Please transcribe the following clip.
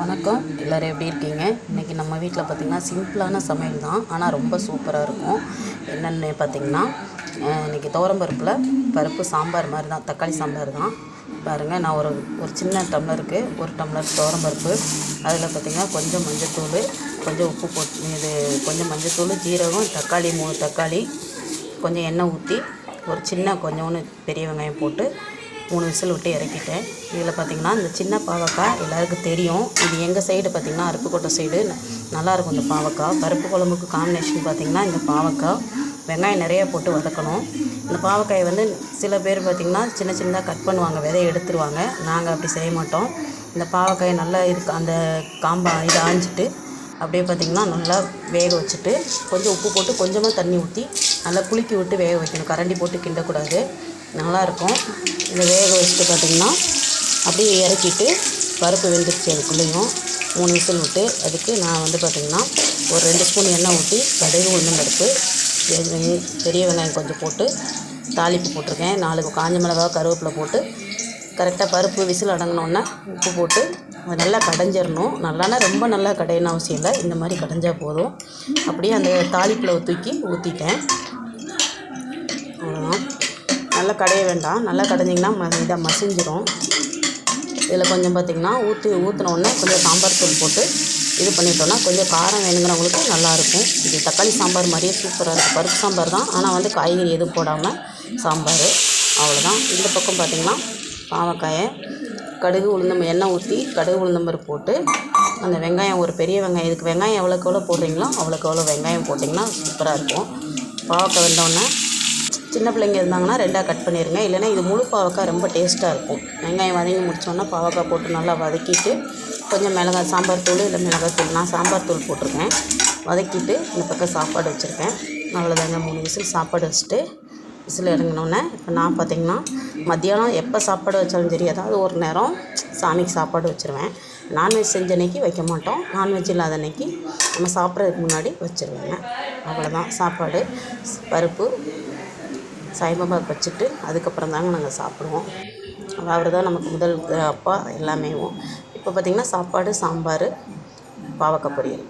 வணக்கம். எல்லோரும் எப்படி இருக்கீங்க? இன்றைக்கி நம்ம வீட்டில் பார்த்திங்கன்னா சிம்பிளான சமையல் தான். ஆனால் ரொம்ப சூப்பராக இருக்கும். என்னென்னு பார்த்திங்கன்னா இன்றைக்கி துவரம்பருப்பில் பருப்பு சாம்பார் மாதிரி தான் தக்காளி சாம்பார் தான். பாருங்கள் நான் ஒரு ஒரு சின்ன டம்ளருக்கு ஒரு டம்ளர் துவரம்பருப்பு அதில் பார்த்திங்கன்னா கொஞ்சம் மஞ்சத்தூள் கொஞ்சம் உப்பு போட்டு இது கொஞ்சம் மஞ்சத்தூள் ஜீரகம் தக்காளி மூணு தக்காளி கொஞ்சம் எண்ணெய் ஊற்றி ஒரு சின்ன கொஞ்சோண்டு பெரிய வெங்காயம் போட்டு மூணு விசில் விட்டு இறக்கிட்டேன். இதில் பார்த்திங்கன்னா இந்த சின்ன பாவக்காய் எல்லாருக்கும் தெரியும். இது எங்கள் சைடு பார்த்திங்கன்னா அருப்புக்கோட்டை சைடு நல்லாயிருக்கும் இந்த பாவக்காய். பருப்பு குழம்புக்கு காம்பினேஷன் பார்த்திங்கன்னா இந்த பாவக்காய். வெங்காயம் நிறையா போட்டு வதக்கணும். இந்த பாவக்காயை வந்து சில பேர் பார்த்திங்கன்னா சின்ன சின்னதாக கட் பண்ணுவாங்க விதையை எடுத்துருவாங்க. நாங்கள் அப்படி செய்ய மாட்டோம். இந்த பாவக்காயை நல்லா இருக்கு அந்த காம்பா இதை ஆஞ்சிட்டு அப்படியே பார்த்திங்கன்னா நல்லா வேக வச்சுட்டு கொஞ்சம் உப்பு போட்டு கொஞ்சமாக தண்ணி ஊற்றி நல்லா குலுக்கி விட்டு வேக வைக்கணும். கரண்டி போட்டு கிண்டக்கூடாது. நல்லாயிருக்கும். இதை வேக வச்சுட்டு பார்த்திங்கன்னா அப்படியே இறக்கிட்டு பருப்பு வெந்துருச்சு அதுக்குள்ளேயும். மூணு விசில் விட்டு அதுக்கு நான் வந்து பார்த்திங்கன்னா ஒரு ரெண்டு ஸ்பூன் எண்ணெய் ஊற்றி கடுகு உளுந்தம் பருப்பு பெரிய வெங்காயம் கொஞ்சம் போட்டு தாளிப்பு போட்டிருக்கேன். நாலு காஞ்ச மிளகா கருவேப்பிலை போட்டு கரெக்டாக பருப்பு விசில் அடங்கினோன்னே உப்பு போட்டு அது நல்லா கடைஞ்சிடணும் நல்லானா ரொம்ப நல்லா கடையணும் அவசியம் இல்லை. இந்த மாதிரி கடைஞ்சால் போதும். அப்படியே அந்த தாளிப்பில் தூக்கி ஊற்றிட்டேன் அவ்வளோதான் நல்லா கடைய வேண்டாம். நல்லா கடைஞ்சிங்கன்னா ம இதாக மசிஞ்சிடும் இதில் கொஞ்சம் பார்த்திங்கன்னா ஊற்றி ஊற்றினோடனே கொஞ்சம் சாம்பார் தூள் போட்டு இது பண்ணிட்டோன்னா கொஞ்சம் காரம் வேணுங்கிறவங்களுக்கு நல்லாயிருக்கும் இது தக்காளி சாம்பார் மாதிரியே சூப்பராக இருக்கும் பருப்பு சாம்பார் தான். ஆனால் வந்து காய்கறி எதுவும் போடாமல் சாம்பார். அவ்வளோதான் இந்த பக்கம் பார்த்திங்கன்னா பாவக்காயை. கடுகு உளுந்தம் எண்ணெய் ஊற்றி கடுகு உளுந்தம்பருப்பு போட்டு அந்த வெங்காயம் ஒரு பெரிய வெங்காயம் இதுக்கு வெங்காயம் எவ்வளோக்கு எவ்வளோ போடுறீங்களோ அவ்வளோக்கு எவ்வளோ வெங்காயம் போட்டிங்கன்னா சூப்பராக இருக்கும். பாவக்காய் வெந்தோடனே சின்ன பிள்ளைங்க இருந்தாங்கன்னா ரெண்டாக கட் பண்ணிடுங்க இல்லைன்னா இது முழு பாவக்காய் ரொம்ப டேஸ்ட்டாக இருக்கும். வெங்காயம் வதங்கி முடிச்சோன்னா பாவக்காய் போட்டு நல்லா வதக்கிட்டு கொஞ்சம் மிளகாய் சாம்பார் தூள் இல்லை மிளகாய் தூள் நான் சாம்பார் தூள் போட்டிருக்கேன். வதக்கிட்டு இந்த பக்கம் சாப்பாடு வச்சுருக்கேன். அவ்வளோதாங்க மூணு விசில் சாப்பாடு வச்சுட்டு விசில் இறங்கினோன்னே இப்போ நான் பார்த்திங்கன்னா மத்தியானம் எப்போ சாப்பாடு வச்சாலும் சரி ஏதாவது ஒரு நேரம் சாமிக்கு சாப்பாடு வச்சுருவேன். நான்வெஜ் செஞ்ச அன்னைக்கு வைக்க மாட்டோம். நான்வெஜ் இல்லாத அன்னைக்கு நம்ம சாப்பிட்றதுக்கு முன்னாடி வச்சுருவேங்க. அவ்வளோதான் சாப்பாடு பருப்பு சாய்பாபா வச்சுட்டு அதுக்கப்புறம் தாங்க நாங்கள் சாப்பிடுவோம். அவர் தான் நமக்கு முதல் அப்பா எல்லாமேவும். இப்போ பார்த்திங்கன்னா சாப்பாடு சாம்பார் பாவக்காய் பொரியல்.